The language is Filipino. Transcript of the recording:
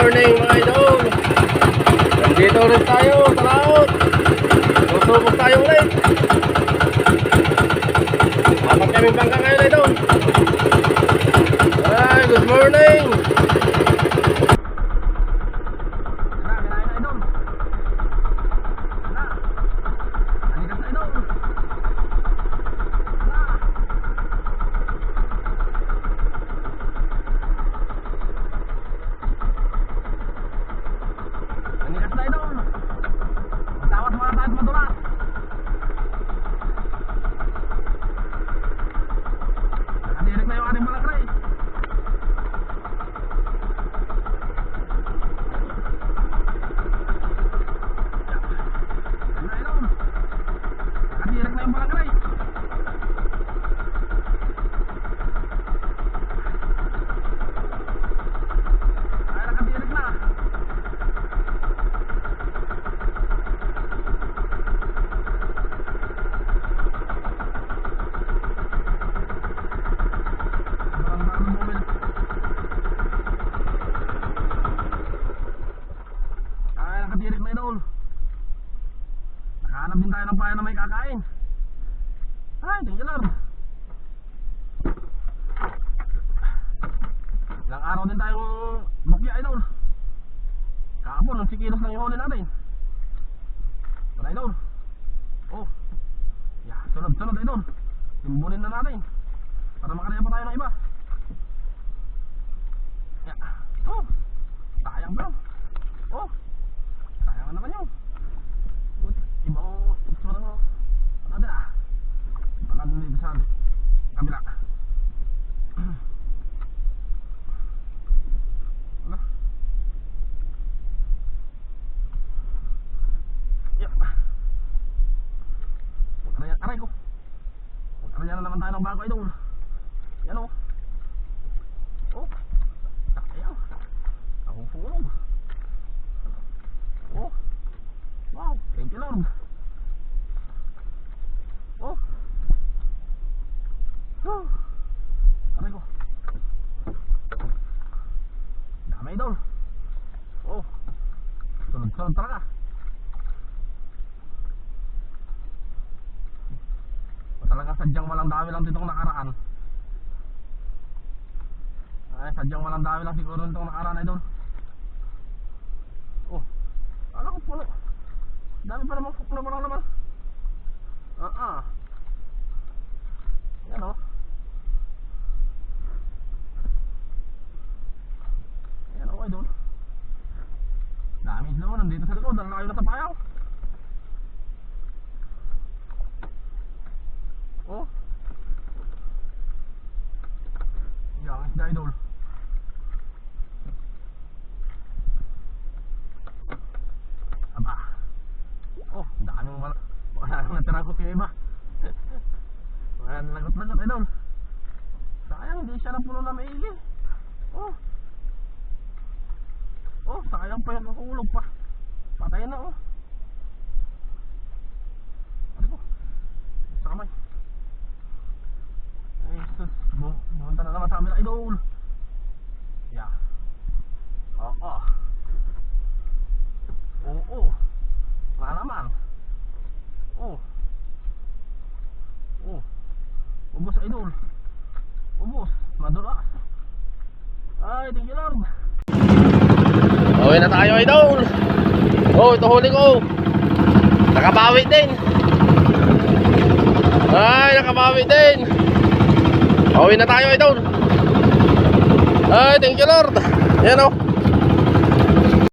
morning mga idol. Nandito ulit tayo sa laot. Susubok tayo ulit. Apat kami bangka ngayon idol. Ay, good morning. Anikas na idol. Magtawas muna tayo at madulas. Nakadirik na yung ating malakray. Yan na idol. Nakadirik na yung malakray. Ay, nakadirik na. Parang parang bumili. Ay, nakatirik na idol. Nakahanap din tayo ng payo na may kakain. Ay, thank you Lord. Ilang araw din tayong bukya idol. Kahapon, ng sikilos lang yung natin. Wala idol. Oh. Yeah, sunod, sunod idol. Timbunin na natin. Para makaraya pa tayo ng iba. Ya. Oh. Sayang bro. Oh. Sayang na naman yun. Buti. Ibang itsura ng ano din ah. Baka dun dito sa kabila. Ano? Ya. Aray, aray ko. Aray na naman tayo ng bago idol. Yan o. Oh. Sayang. Akong fulog. Oh. Wow. Thank you Lord. Oh. Oh. Aray ko. Dami idol. Oh. Sunod-sunod talaga. Sadyang walang dami lang ditong nakaraan. Ay, sadyang walang dami lang siguro nitong nakaraan idol. Oh, ano ko puno? Dami pa naman kuklo mo lang naman. Ah, ah. Yan oh. Yan oh, idol. Dami isla mo nandito sa likod. Ang layo na sa. Oh. Isda idol. Aba. Oh, daming wala. Wala nang natira ko kay iba. Wala nang lagot-lagot idol. Sayang, hindi siya na puno na maigi. Oh. Oh, sayang pa yung kakulog pa. Patay na oh. Ano ko? Sa kamay. Ay, sus. Bu- Bumunta na naman sa amin, idol. Yeah. Oo. Oo. Wala naman. Oh. Oh. Ubus, idol. Ubus. Madulas. Ay, thank you, Lord. Na tayo idol. Oh, ito huli ko. Nakabawi din. Ay, nakabawi din. Uwi na tayo idol. Ay, thank you Lord. Yan oh.